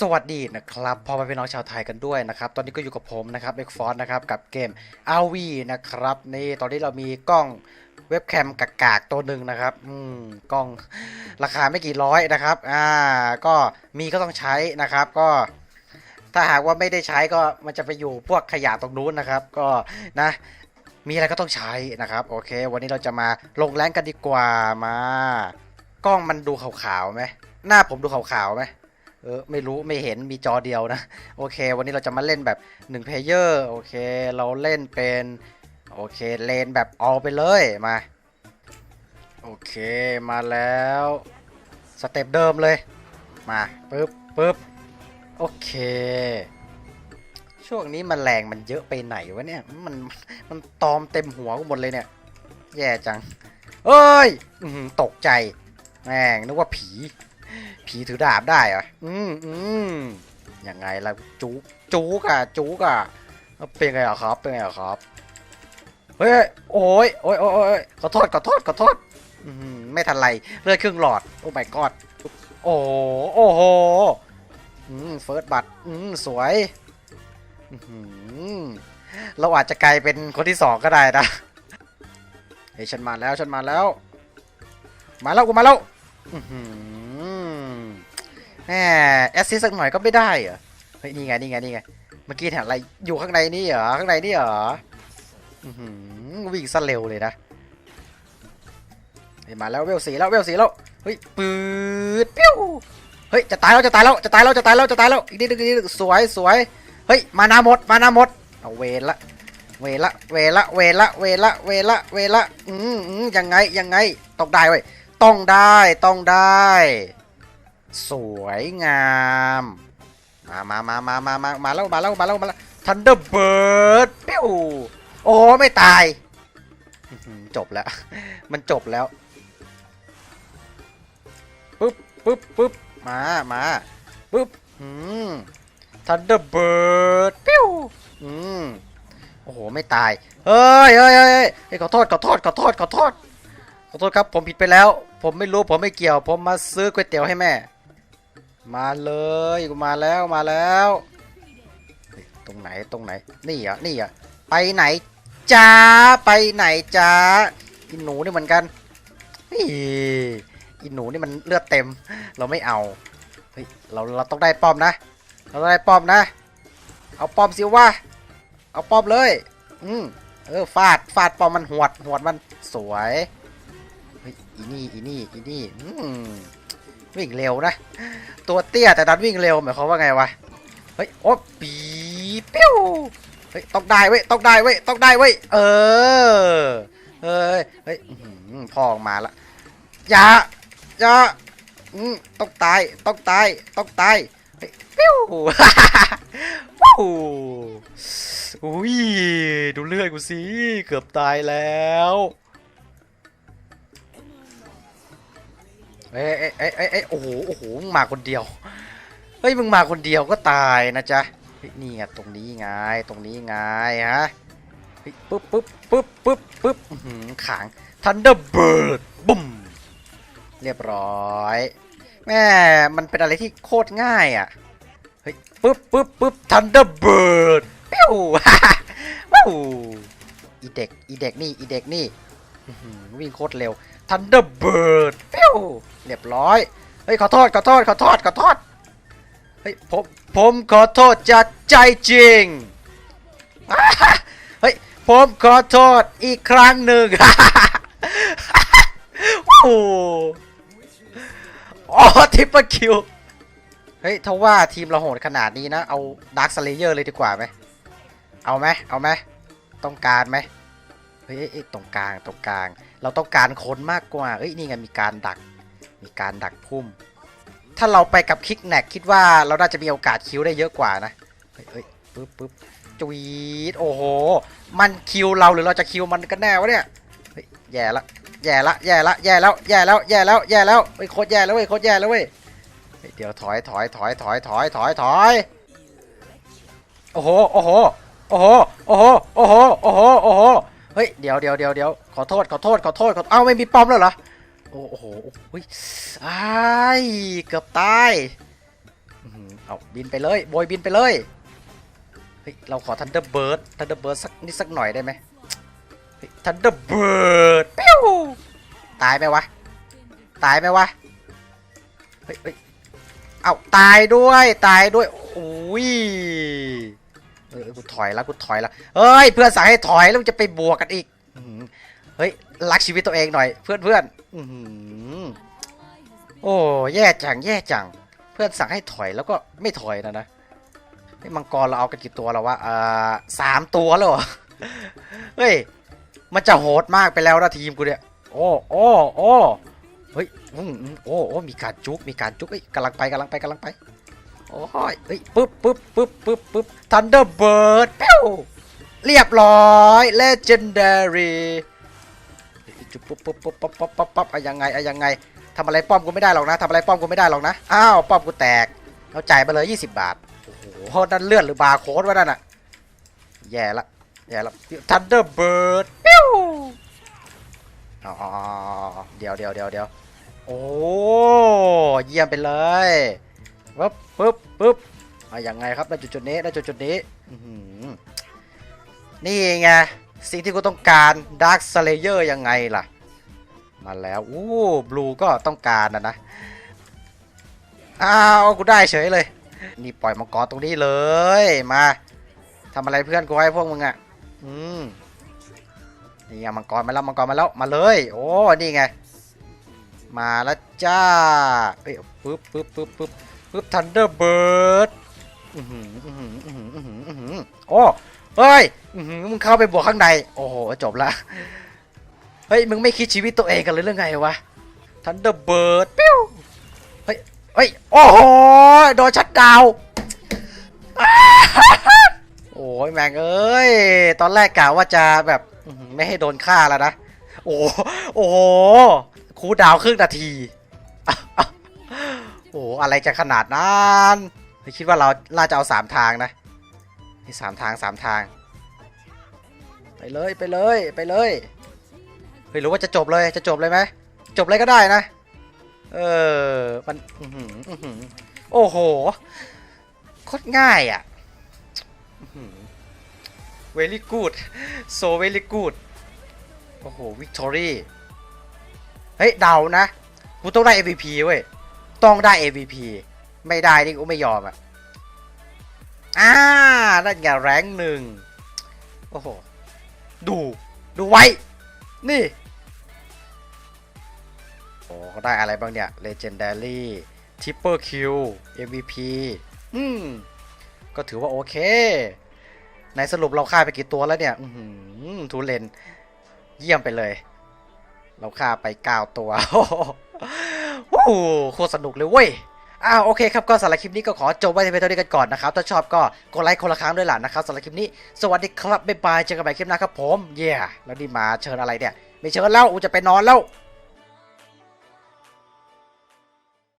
สวัสดีนะครับพ่อแม่พี่น้องชาวไทยกันด้วยนะครับ ตอนนี้ก็อยู่กับผมนะครับเอ็กฟอร์นะครับ กับเกม r v นะครับ นี่ตอนนี้เรามีกล้องเว็บแคมกากๆตัวหนึ่งนะครับ อืมกล้องราคาไม่กี่ร้อยนะครับ อ่า ก็มีก็ต้องใช้นะครับ ก็ ถ้าหากว่าไม่ได้ใช้ก็มันจะไปอยู่พวกขยะตรงนู้นนะครับ ก็นะ มีอะไรก็ต้องใช้นะครับ โอเค วันนี้เราจะมาลงแรงกันดีกว่ามา กล้องมันดูขาวๆไหมหน้าผมดูขาวๆไหม ออไม่รู้ไม่เห็นมีจอเดียวนะ โอเค วันนี้เราจะมาเล่นแบบ1เพลเยอร์โอเค เราเล่นเป็นโอเคเลนแบบเอาไปเลยมา โอเคมาแล้วสเต็ปเดิมเลย มาปึ๊บปึ๊บโอเค ช่วงนี้มแมลงมันเยอะไปไหนวะเนี่ยมันมันตอมเต็มหัวกูหมดเลยเนี่ย แย่จังเอ้ยตกใจแม่งนึกว่าผี ผีถือดาบได้เหรอ อืมอืมยังไงล่ะจูกจูกอะจูกอะเป็นไงอะครับ เป็นไงอะครับ เฮ้ย โอ้ยโอ้ยโอ้ยขอโทษ ขอโทษ ขอโทษไม่ทันไรเลือดครึ่งหลอด โอ้ my god โอ้โอ้โหอืมเฟิร์สบัตอืมสวยเราอาจจะกลายเป็นคนที่สองก็ได้นะ เฮ้ยฉันมาแล้ว ฉันมาแล้ว มาแล้วกูมาแล้วอื้อหือ แหมแอสซิสสักหน่อยก็ไม่ได้เหรอเฮ้ยนี่ไงนี่ไงนี่ไงเมื่อกี้เห็นอะไรอยู่ข้างในนี่เหรอข้างในนี่เหรอวิ่งซะเร็วเลยนะมาแล้วเวลสีแล้วเวลสีแล้วเฮ้ยปืดปิ้วเฮ้ยจะตายแล้วจะตายแล้วจะตายแล้วจะตายแล้วจะตายแล้วอีกนิดนึงอีกนิดนึงสวยสวยเฮ้ยมานาหมดมานาหมดเอาเวรละเวรละเวรละเวรละเวรละเวรละเวรละอืมอืมยังไงยังไงต้องได้เว้ยต้องได้ต้องได้ สวยงาม มามามามามามามาแล้วมาแล้วมาแล้วมาแล้วทันเดอร์เบิร์ดปิ้วโอ้ไม่ตาย จบแล้ว มันจบแล้วปึ๊บปึ๊บปึ๊บมามาปึ๊บอืมทันเดอร์เบิร์ดปิ้วอืมโอ้โห ไม่ตาย เฮ้ยเฮ้ยเฮ้ยขอโทษ ขอโทษ ขอโทษ ขอโทษ ขอโทษครับ ผมผิดไปแล้ว ผมไม่รู้ ผมไม่เกี่ยว ผมมาซื้อก๋วยเตี๋ยวให้แม่ มาเลยกูมาแล้วมาแล้ว ตรงไหนตรงไหน นี่อะนี่อะไปไหนจ้าไปไหนจ้าอีหนูนี่เหมือนกันนี่อีหนูนี่มันเลือดเต็ม เราไม่เอาเฮ้ยเราเราต้องได้ป้อมนะ เราต้องได้ป้อมนะ เอาป้อมสิวะเอาป้อมเลย อืมเออฟาดฟาดป้อมมันหวดหวดมันสวยเฮ้ยอีนี่อีนี่อีนี่อืม วิ่งเร็วนะ ตัวเตี้ยแต่ดันวิ่งเร็วหมายความว่าไงวะ เฮ้ย โอ้ปีปิ้วเฮ้ย ต้องได้เว้ย ต้องได้เว้ย ต้องได้เว้ย เออ เฮ้ย เฮ้ยพ่อออกมาละอย่าอย่าอืมต้องตาย ต้องตาย ต้องตายเฮ้ยปิ้วว้าวอุ้ย ดูเลือดกูสิ เกือบตายแล้ว เอ้ยเอ้ยเอ้ยเอ้ยเอ้ยโอ้โหโอ้โหมึงมาคนเดียว เฮ้ยมึงมาคนเดียวก็ตายนะจ๊ะเฮ้ยนี่ไงตรงนี้ไงตรงนี้ไงฮะเฮ้ยปึ๊บปึ๊บปึ๊บปึ๊บปึ๊บอื้อหือขาง Thunderbird บุ้มเรียบร้อยแม่มันเป็นอะไรที่โคตรง่ายอะเฮ้ยปึ๊บปึ๊บปึ๊บ Thunderbird ปิ้ว ว้าวอีเด็กอีเด็กนี่อีเด็กนี่ วิ่งโคตรเร็ว Thunderbird ปิ้วเรียบร้อย เฮ้ย ขอโทษ ขอโทษ ขอโทษ ขอโทษ เฮ้ย ผม ผมขอโทษจากใจจริง เฮ้ย ผมขอโทษอีกครั้งหนึ่งโอ้โหอ๋อทิปเปอร์คิว เฮ้ยถ้าว่าทีมเราโหดขนาดนี้นะ เอาดาร์คสเลเยอร์เลยดีกว่าไหม เอาไหม เอาไหม ต้องการไหม เฮ้ยตรงกลางตรงกลาง เราต้องการคนมากกว่าเอ้ยนี่ไงมีการดัก มีการดักพุ่ม ถ้าเราไปกับคิกแนกคิดว่าเราน่าจะมีโอกาสคิวได้เยอะกว่านะเฮ้ยเฮ้ยปึ๊บปึ๊บจวีดโอ้โห มันคิวเราหรือเราจะคิวมันกันแน่วะเนี่ยเฮ้ยแย่ละแย่ละแย่ละแย่แล้วแย่แล้วแย่แล้วแย่แล้วเฮ้ยโคตรแย่แล้วเว้ยโคตรแย่แล้วเว้ยเฮ้ยเดี๋ยวถอยถอยถอยถอยถอยถอยถอยโอ้โหโอ้โหโอ้โหโอ้โหโอ้โหโอ้โหโอ้โห เฮ้ยเดี๋ยวเดี๋ยวเดี๋ยวเดี๋ยวขอโทษขอโทษขอโทษขอเอ้าไม่มีป้อมแล้วเหรอโอ้โหโอ้โหอ้ายเกือบตายเอาบินไปเลยโบยบินไปเลยเฮ้ยเราขอทันเดอร์เบิร์ดทันเดอร์เบิร์ดสักนิดสักหน่อยได้ไหมทันเดอร์เบิร์ดปิ้วตายไหมวะตายไหมวะเฮ้ยเฮ้าตายด้วยตายด้วยโอ้ย เออกูถอยแล้วกูถอยแล้วเฮ้ยเพื่อนสั่งให้ถอยแล้วจะไปบวกกันอีกเฮ้ยรักชีวิตตัวเองหน่อย เพื่อนเพื่อนอื้อหือโอ้แย่จังแย่จัง เพื่อนสั่งให้ถอยแล้วก็ไม่ถอยนะนะไอ้มังกรเราเอากันกี่ตัวแล้ววะอ่าสามตัวแล้วเหรอเฮ้ยมันจะโหดมากไปแล้วนะทีมกูเนี่ยโอ้โอ้โอ้เฮ้ยโอ้โอ้มีการจุกมีการจุกเอ้ยกำลังไปกำลังไปกำลังไป โอ้ยเฮ้ยปึ๊บปึ๊บปึ๊บปึ๊บปึ๊บทันเดอร์เบิร์ดเป้วเรียบร้อยเลเจนดารีจุ๊บปุ๊บปุ๊บปุ๊บปั๊บปั๊บปั๊บปั๊บอะยังไงอะยังไงทำอะไรป้อมกูไม่ได้หรอกนะทำอะไรป้อมกูไม่ได้หรอกนะ อ้าวป้อมกูแตกเอาจ่ายไปเลย 20 บาท โอ้โหนั่นเลือดหรือบาร์โค้ดวะนั่นอะแย่ละแย่ละทันเดอร์เบิร์ดปิ้วอ๋อเดี๋ยวเดี๋ยวเดี๋ยวเดี๋ยวโอ้ เยี่ยมไปเลย ปึ๊บปึ๊บปึ๊บอะยังไงครับได้จุดจุดนี้ได้จุดจุดนี้นี่ไงสิ่งที่กูต้องการดาร์คสเลเยอร์ยังไงล่ะ มาแล้วอู้บลูก็ต้องการนะนะอ้าวกูได้เฉยเลย นี่ปล่อยมังกรตรงนี้เลยมาทำอะไรเพื่อนกูให้พวกมึงอะอืมนี่ไงมังกรมาแล้วมังกรมาแล้วมาเลย โอ้นี่ไง มาแล้วจ้าเอ้ยปึ๊บปึ๊บปึ๊บปึ๊บ ปึ๊บทันเดอร์เบิร์ดอือหืออือหืออือหืออือหืออือหือโอ้เฮ้ยมึงเข้าไปบวกข้างใน โอ้โห จบละ เฮ้ย มึงไม่คิดชีวิตตัวเองกันเลยเรื่องไงวะทันเดอร์เบิร์ดปิ้วเฮ้ย เฮ้ย โอ้โห โดนชัดดาว โอ้ยแม่งเอ้ย ตอนแรกกะว่าจะแบบไม่ให้โดนฆ่าแล้วนะ โอ้โห โอ้โหครูดาวครึ่งนาที โอ้โหอะไรจะขนาดนั้นไม่คิดว่าเราน่าจะเอาสามทางนะนี่สามทางสามทาง ไปเลยไปเลยไปเลยเฮ้ยรือว่าจะจบเลยจะจบเลยไหมจบเลยก็ได้นะ เออมันโอ้โหโคตรง่ายอะอื้อหือ very good so very good โอ้โห victory เฮ้ย เดานะ กูต้องได้ MVP เว้ย ต้องได้ MVP ไม่ได้นี่กูไม่ยอมอะอ่านั่นไงแรงหนึ่งโอ้โห ดู ดูไว้ นี่ โอ้เขาได้อะไรบ้างเนี่ย Legendary Triple Q MVP อืม ก็ถือว่าโอเค ในสรุปเราฆ่าไปกี่ตัวแล้วเนี่ย อือหือทูเลน เยี่ยมไปเลย เราฆ่าไป 9 ตัว โอ้โหโคตรสนุกเลยเว้ยอ้าวโอเคครับก็สำหรับคลิปนี้ก็ขอจบไว้ในเพียงเท่านี้กันก่อนนะครับ ถ้าชอบก็กดไลค์คนละครั้งด้วยล่ะนะครับสำหรับคลิปนี้ สวัสดีครับบ๊ายบายเจอกันใหม่คลิปหน้าครับผมเย่แล้วนี่มาเชิญอะไรเนี่ยไม่เชิญแล้วอูจะไปนอนแล้ว